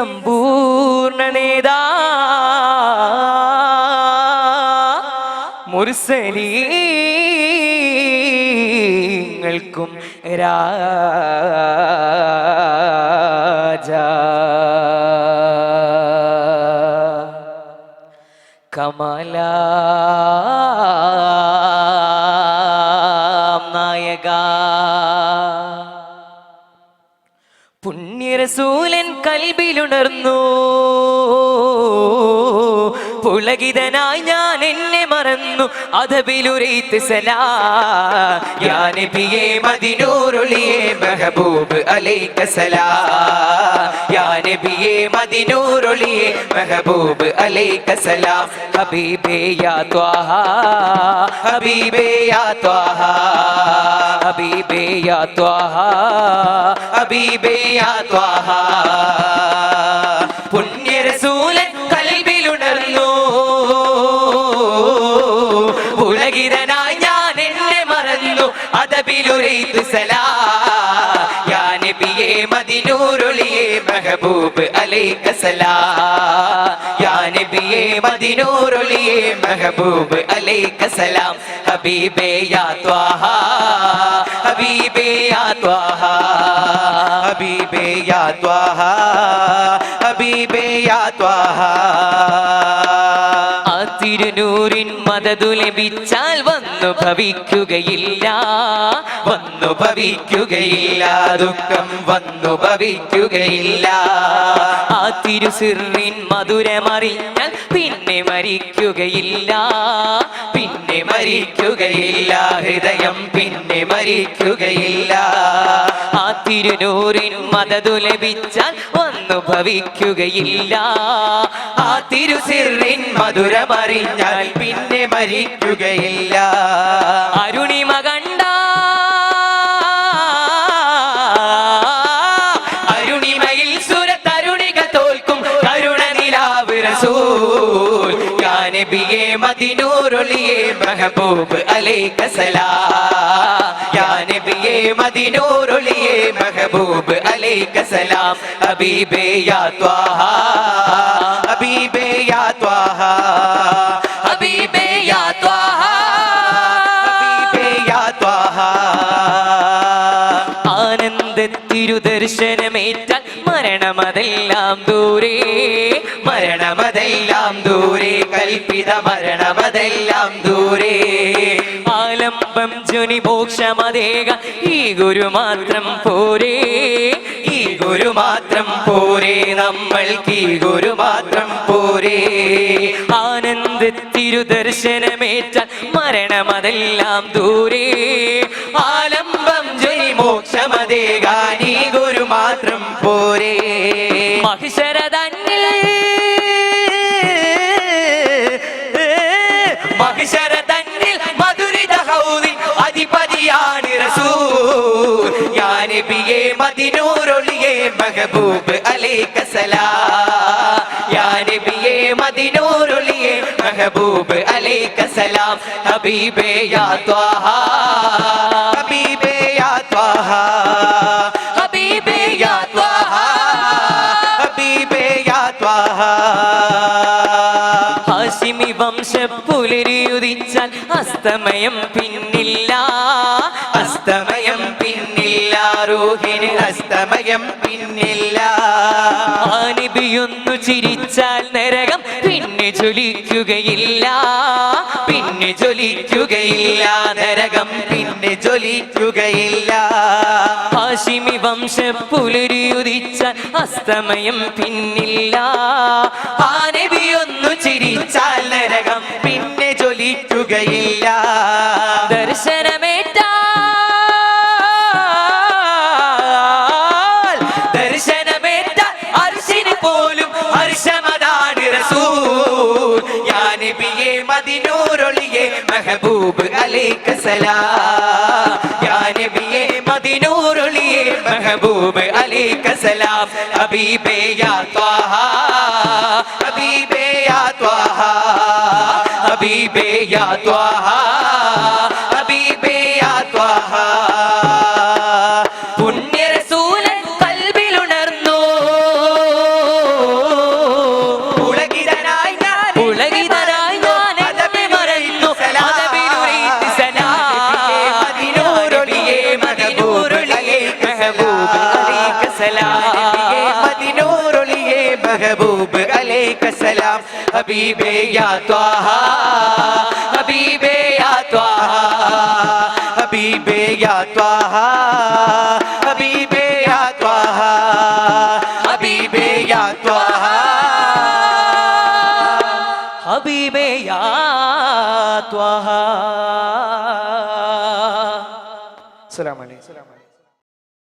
സമ്പൂർണ നേതാ. മുർസലീങ്ങൾക്കും രാജ. കമല പുണ്യരസൂലൻ കൽബിലുണർന്നു. പുളകിതനായി ഞാൻ എന്നെ മറന്നു അതബിലുരൈത്ത് സലാ. യാ നബിയേ മദിനൂറുളിയേ മെഹബൂബ് അലൈക്ക സലാ. യാ നബിയേ മദിനൂറുളിയേ മെഹബൂബ് അലൈക്ക സലാം. ഹബീബേ യാ ത്വാഹ. ഹബീബേ യാ ത്വാഹ. ഹബീബേ യാ ത്വാഹ. ഹബീബേ യാ ത്വാഹ. നബിയേ മദിനൂറുളിയേ മെഹബൂബ് അലൈക സലാ. യാ നബിയേ മദിനൂറുളിയേ മെഹബൂബ് അലൈക സലാം. ഹബീബേ യാ ത്വാഹ ഹബീബേ യാ ത്വാഹ ഹബീബേ യാ ത്വാഹ ഹബീബേ യാ ത്വാഹ. തിരുനൂറിൻ മതതു ലഭിച്ചാൽ വന്നു ഭവിക്കുകയില്ല. വന്നു ഭവിക്കുകയില്ല. ദുഃഖം വന്നു ഭവിക്കുകയില്ല. ആ തിരുസിറിൻ മധുരമറിഞ്ഞാൽ പിന്നെ മരിക്കുകയില്ല. പിന്നെ മരിക്കുകയില്ല. ഹൃദയം പിന്നെ മരിക്കുകയില്ല. തിരുനൂറിൻ മതതു ലഭിച്ചാൽ ഒന്നു ഭവിക്കുകയില്ല. ആ തിരുസിറിൻ മധുരമറിഞ്ഞാൽ പിന്നെ മരിക്കുകയില്ല. അരുണിമ നബിയേ മദിനൂറുളിയേ മെഹബൂബ് അലൈക സലാ. യാ നബിയേ മദിനൂറുളിയേ മെഹബൂബ് അലൈക സലാം. ഹബീബേ യാ ത്വാഹ ഹബീബേ യാ ത്വാഹ ഹബീബേ യാ ത്വാഹ ഹബീബേ യാ ത്വാഹ. ആനന്ദ തിരുദർശനമേറ്റാൽ മരണമതെല്ലാം ദൂരെ മരണമതെല്ലാം ദൂരെ കൽപ്പിത മരണമതെല്ലാം ദൂരെ. ആലംബം ജുനി മോക്ഷമതേക ഈ ഗുരു മാത്രം പോരേ ഈ ഗുരു മാത്രം പോരേ നമ്മൾക്ക് ഈ ഗുരു മാത്രം പോരേ. ആനന്ദ തിരുദർശനമേറ്റാൽ മരണമതെല്ലാം ദൂരെ ആലംബം മാത്രം തന്നിൽ മഹിശര തന്നിൽ മധുരിത ഹൗദി അധിപതിയാണ് റസൂൽ. യാ നബിയേ മദിനൂറൊളിയേ മഹബൂബ് അലൈക സലാ. യാ നബിയേ മദിനൂറൊളിയേ മഹബൂബ് അലൈക സലാം. ഹബീബേ യാ ത്വാഹ ഹബീബേ യാ ത്വാഹ. ത്വാഹ ഹാഷിമി വംശ പുലരിയുദിച്ചാൽ അസ്തമയം പിന്നില്ല. അസ്തമയം പിന്നില്ല രോഹിണി അസ്തമയം പിന്നില്ല. ആനിബിയൊന്നു ചിരിച്ചാൽ നരകം പിന്നെ ജ്വലിക്കുകയില്ല പിന്നെ ജ്വലിക്കുകയില്ല നരകം പിന്നെ ജ്വലിക്കുകയില്ല. ഹാഷിമി വംശ പുലരിയുദിച്ചാൽ അസ്തമയം പിന്നില്ല ആനബിയൊന്നു ചിരിച്ചാൽ നരകം പിന്നെ ജ്വലിക്കുകയില്ല. ദർശനമേറ്റാൽ നബിയേ മദിനൂറൊളിയേ മെഹബൂബ് അലൈക സലാം. യാ നബിയെ മദിനൂറൊളിയേ മെഹബൂബ് അലൈക സലാം. ഹബീബേ യാ ത്വാഹ ഹബീബേ യാ ത്വാഹ ഹബീബേ യാ ത്വാഹ. മെഹബൂബ് അലൈക സലാം. മദിനൂറൊളിയേ മെഹബൂബ് അലൈക സലാം. ഹബീബേ യാ ത്വാഹ ഹബീബേ യാ ത്വാഹ ഹബീബേ യാ ത്വാഹ ഹബീബേ യാ ത്വാഹ ഹബീബേ യാ ത്വാഹ. ഹബീബേ യാ ത്വാഹ. സലാം